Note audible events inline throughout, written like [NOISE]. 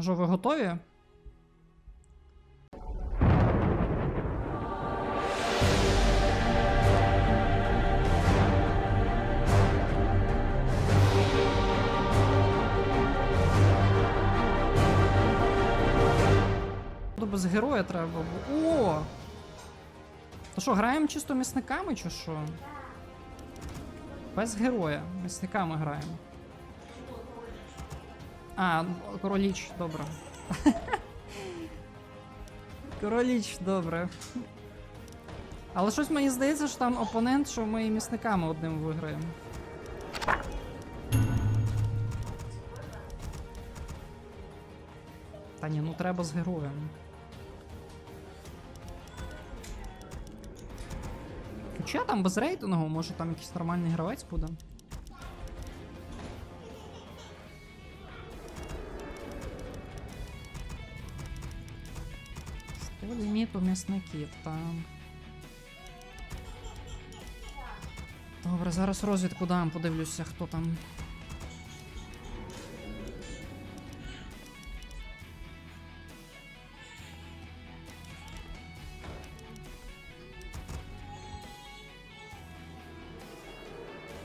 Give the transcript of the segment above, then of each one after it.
Ну що, ви готові? Без героя треба було. О! То що, граємо чисто місниками чи що? Без героя. Місниками граємо. А, короліч, добре. [LAUGHS] короліч, добре. Але щось мені здається, що там опонент, що ми і місниками одним виграємо. Та ні, ну треба з героєм. Хоча там без рейтингу, може там якийсь нормальний гравець буде. Сто м'ясників, там. Добре, зараз розвідку дам, подивлюся, хто там.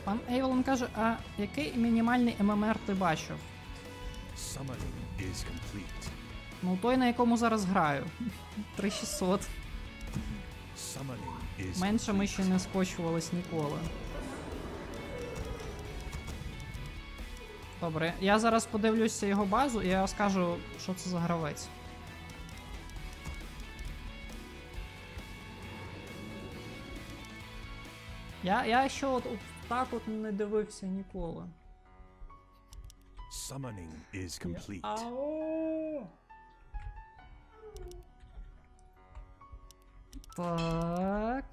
Пан Ейволон каже, а який мінімальний ММР ти бачив? Summoning is complete. Ну той, на якому зараз граю. [LAUGHS] 3600. Менше ми ще не скочувались ніколи. Добре, я зараз подивлюся його базу і я скажу, що це за гравець. Я, я ще от, от так от не дивився ніколи. Summoning is complete. Ау! Так.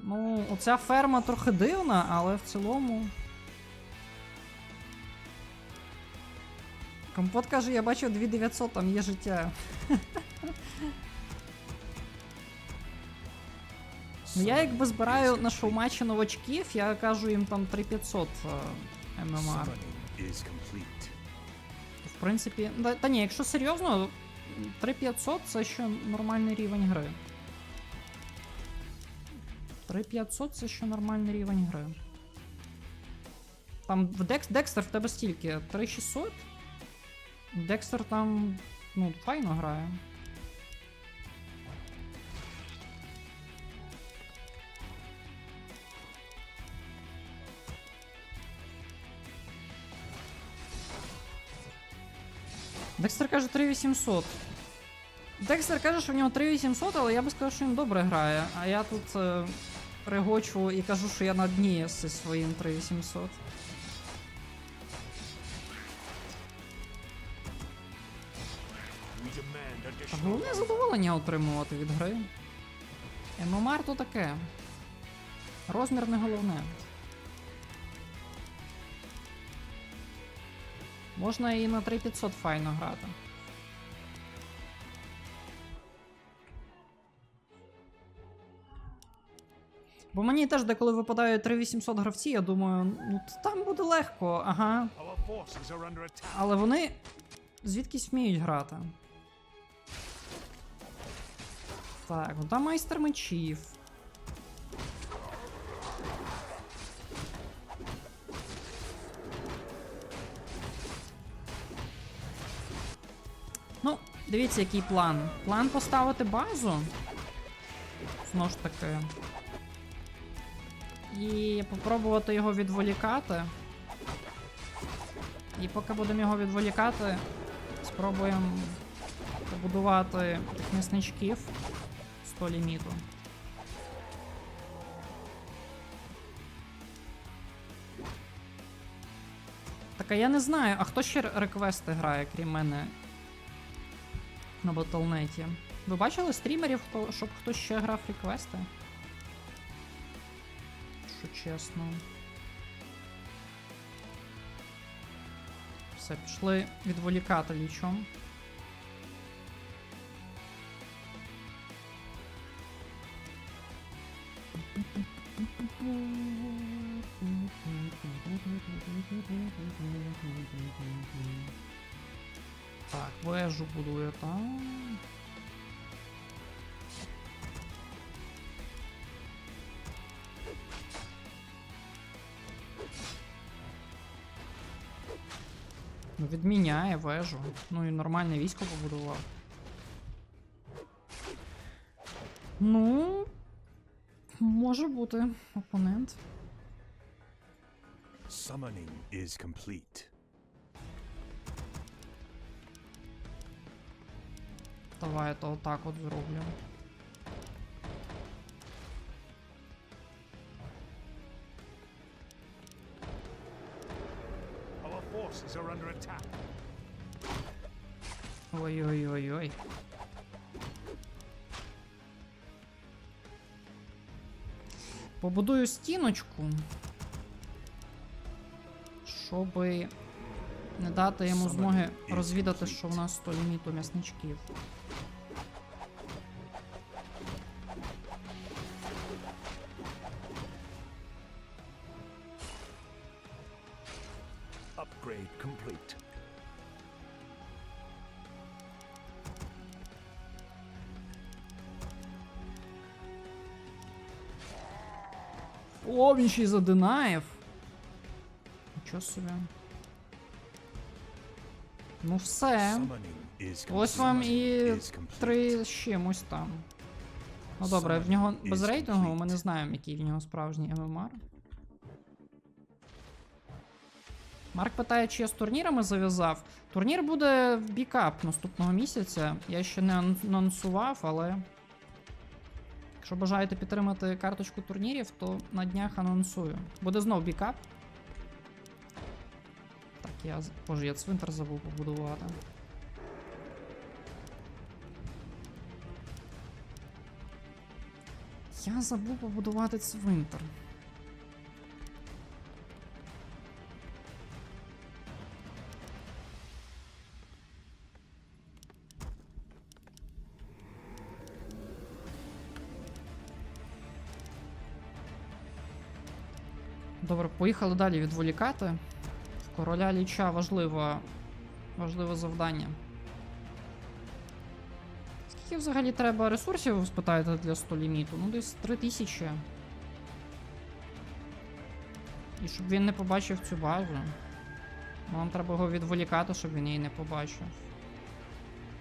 Ну, оця ферма трохи дивна, але в цілому. Компот каже, я бачив 2900, там є життя. Ну я якби збираю на шоуматчі новачків, я кажу їм там 3500 е, complete. В принципі, та ні, якщо серйозно, 3500 це ще нормальний рівень гри. 3500 це ще нормальний рівень гри. Там в Декс, Декстер в тебе стільки? 3600? Декстер там, ну, файно грає. Декстер каже 3800. Декстер каже, що в нього 3800, але я би сказав, що він добре грає. А я тут е, регочу і кажу, що я на дні зі своїм 3800. We demand Та additional. головне задоволення отримувати від гри. ММР то таке. Розмір не головне. Можна і на 3500 файно грати. Бо мені теж деколи випадає 3800 гравці, я думаю, ну там буде легко, ага. Але вони звідкись вміють грати. Так, ну там майстер мечів. Дивіться, який план. План поставити базу. Знову ж таки. І попробувати його відволікати. І поки будемо його відволікати, спробуємо побудувати тих м'ясничків 100 ліміту. Так, а я не знаю, а хто ще реквести грає, крім мене на батлнеті? Ви бачили стрімерів, хто, щоб хтось ще грав реквести? Що чесно. Все, пішли відволікати лічом. Вежу будує там. Ну, відміняє вежу. Ну і нормальне військо побудував. Ну. Може бути опонент. Summoning is complete. Давай я то отак от зроблю. Ой-ой-ой-ой. Побудую стіночку. Щоб не дати йому змоги розвідати, що в нас 100 ліміту м'ясничків. О, він ще й задинаєв. Нічого собі. Ну все. Ось вам і три з чимось там. Ну добре, в нього без рейтингу ми не знаємо, який в нього справжній ММР. Марк питає, чи я з турнірами зав'язав. Турнір буде в бікап наступного місяця. Я ще не ан- анонсував, але. Якщо бажаєте підтримати карточку турнірів, то на днях анонсую. Буде знов бікап. Так, я. Боже, я цвинтар забув побудувати. Я забув побудувати цвинтар. Поїхали далі відволікати. В короля ліча важливе, важливе завдання. Скільки взагалі треба ресурсів, ви спитаєте, для 100 ліміту? Ну, десь 3000. І щоб він не побачив цю базу. Нам треба його відволікати, щоб він її не побачив.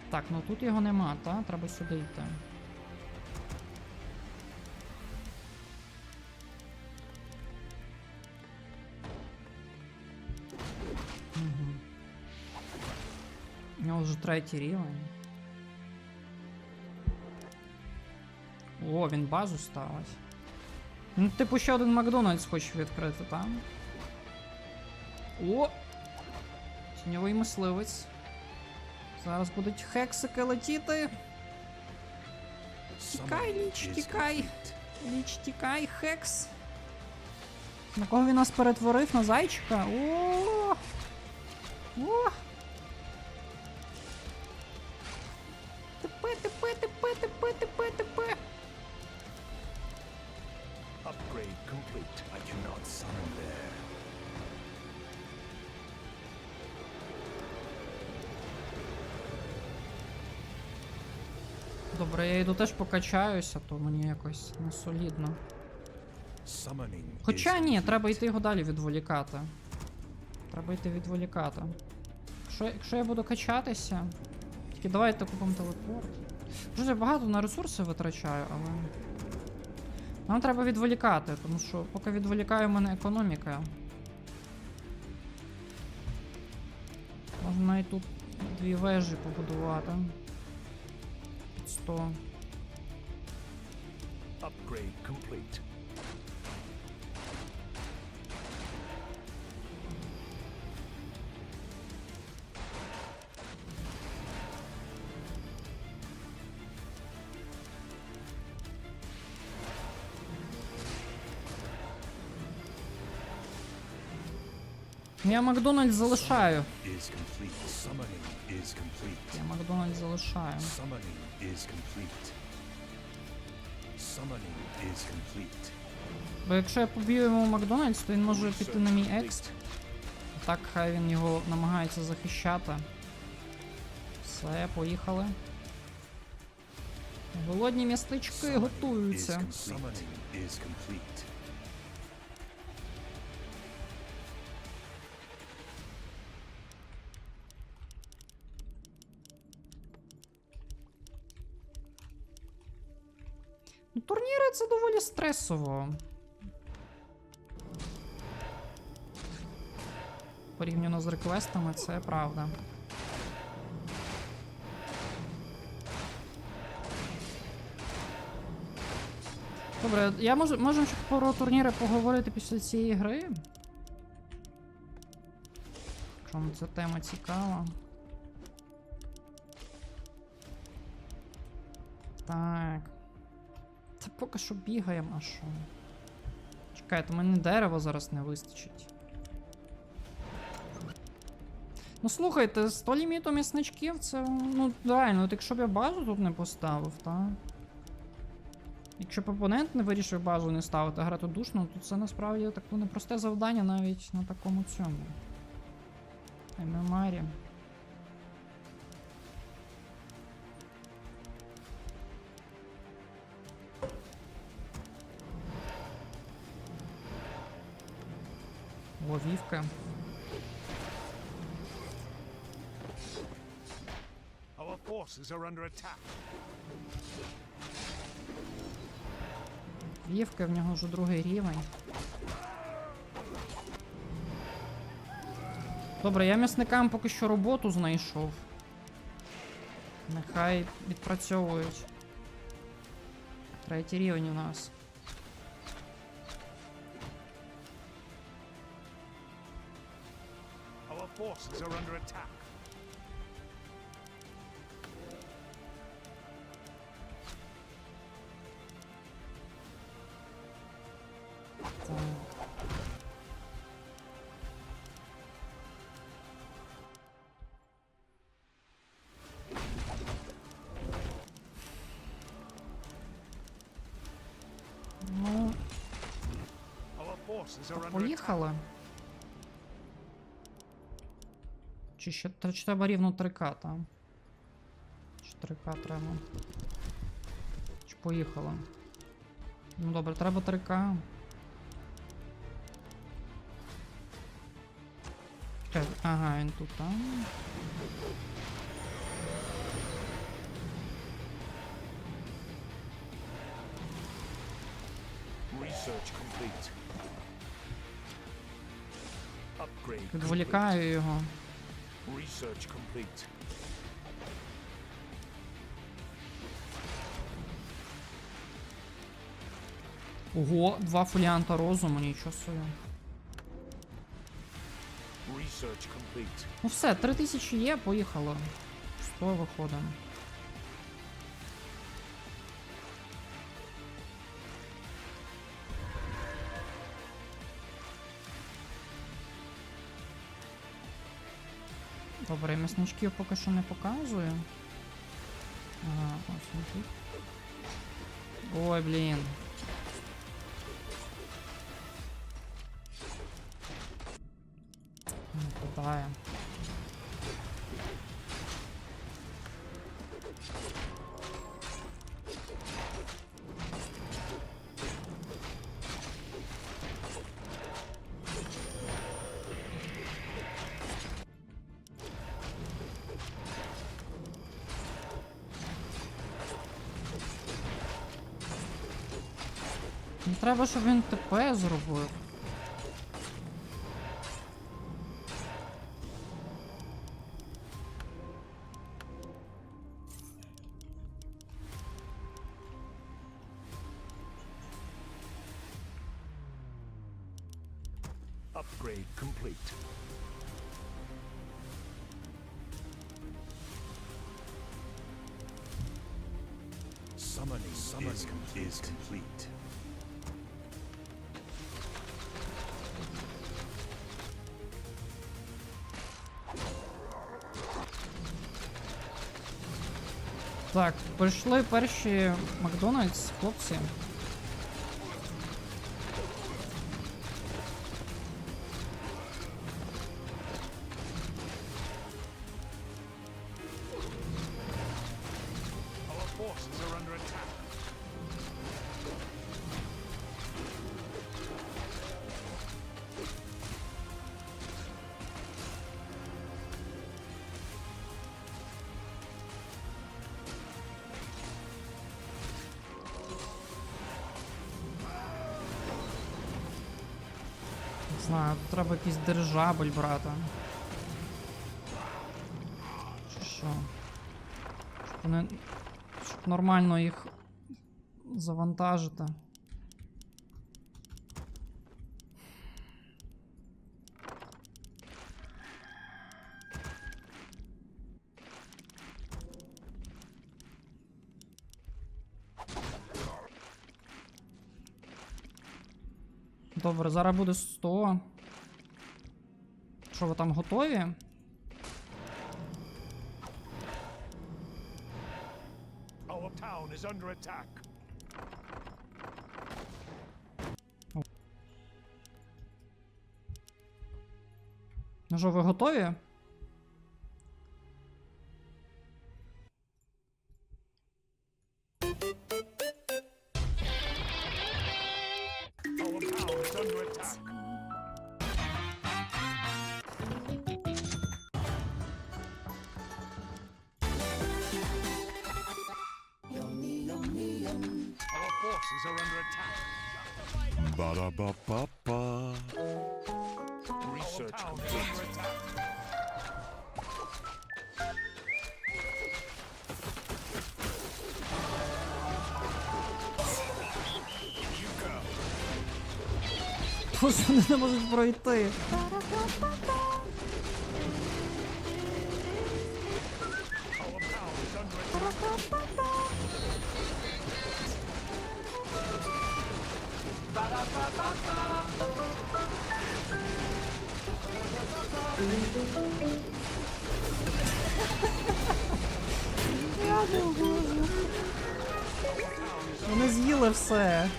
Так, ну тут його нема, та? Треба сюди йти. Нього вже третій рівень. О, він базу ставить. Ну, типу, ще один Макдональдс хоче відкрити там. О! Тіньовий мисливець. Зараз будуть хексики летіти. Тікай, Ліч, тікай. Ліч, тікай, хекс. На кого він нас перетворив? На зайчика? О! О! Тепе, тепе, тепе, тепе, тепе. Upgrade complete. I cannot summon there. Добре, я йду теж покачаюся, то мені якось не солідно. Хоча ні, треба йти його далі відволікати. Треба йти відволікати. Якщо, якщо я буду качатися. Тільки давайте купимо телепорт. Дуже багато на ресурси витрачаю, але. Нам треба відволікати, тому що поки відволікаю, в мене економіка. Можна навіть тут дві вежі побудувати. 100. Upgrade complete. Я Макдональдс залишаю. Я Макдональдс залишаю. Бо якщо я поб'ю йому Макдональдс, то він може піти на мій екст. Так хай він його намагається захищати. Все, поїхали. Голодні містечки готуються. Це доволі стресово. Порівняно з реквестами, це правда. Добре, я можу, можемо про турніри поговорити після цієї гри. Вам ця тема цікава. Так. Та поки що бігаємо, а що? Чекайте, мене дерева зараз не вистачить. Ну слухайте, 100 ліміту місничків це. Ну, реально, от якщо б я базу тут не поставив, та. Якщо б опонент не вирішив базу не ставити, а грати душно, то це насправді таке непросте завдання навіть на такому цьому. ММРі. Ловівка. Our forces are under attack. Вівка, в нього вже другий рівень. Добре, я м'ясникам поки що роботу знайшов. Нехай відпрацьовують. Третій рівень у нас. Forces are under attack. Так. Чи ще тр- чи треба рівно 3К там? Чи 3К треба? Чи поїхали? Ну добре, треба 3К. Ага, він тут там. Research complete. Відволікаю його. Research complete. Ого, два фоліанта розуму, нічого собі. Ну все, 3000 є, поїхало. 100 виходимо. Добре, місничків поки що не показую. Ага, ось він тут. Ой, блін. Не попадає. Не треба, щоб він ТП зробив. Так, прийшли перші Макдональдс, хлопці. Знаю, тут треба якийсь держабель, брати. Чи що? Щоб не... Щоб нормально їх завантажити. Добре, зараз буде 100. Що ви там готові? Our town is under attack. Ну що, ви готові? Ba-da-ba-ba-ba. Research complete. вони не можуть пройти. Вони з'їли все.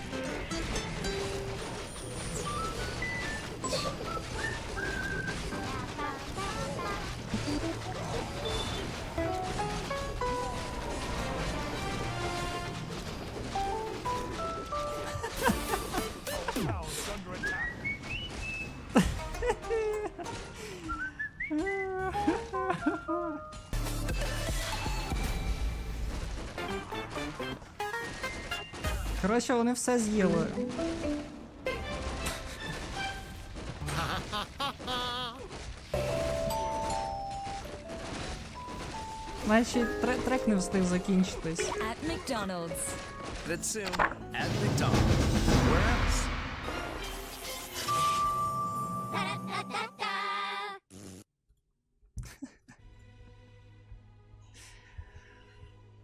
Коротше, вони все з'їли. Значить, тре- трек не встиг закінчитись. At McDonald's. That soon at McDonald's. Where else?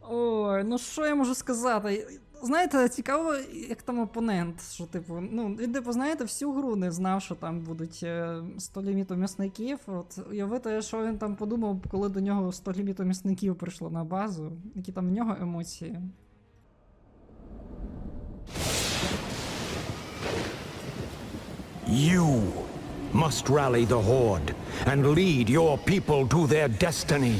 Ой, ну що я можу сказати? Знаєте, цікаво, як там опонент. Що, типу, ну, він, типу, знаєте, всю гру не знав, що там будуть е, 100 ліміту м'ясників. От уявити, що він там подумав, коли до нього 100 ліміту м'ясників прийшло на базу, які там в нього емоції. You must rally the Horde and lead your people to their destiny.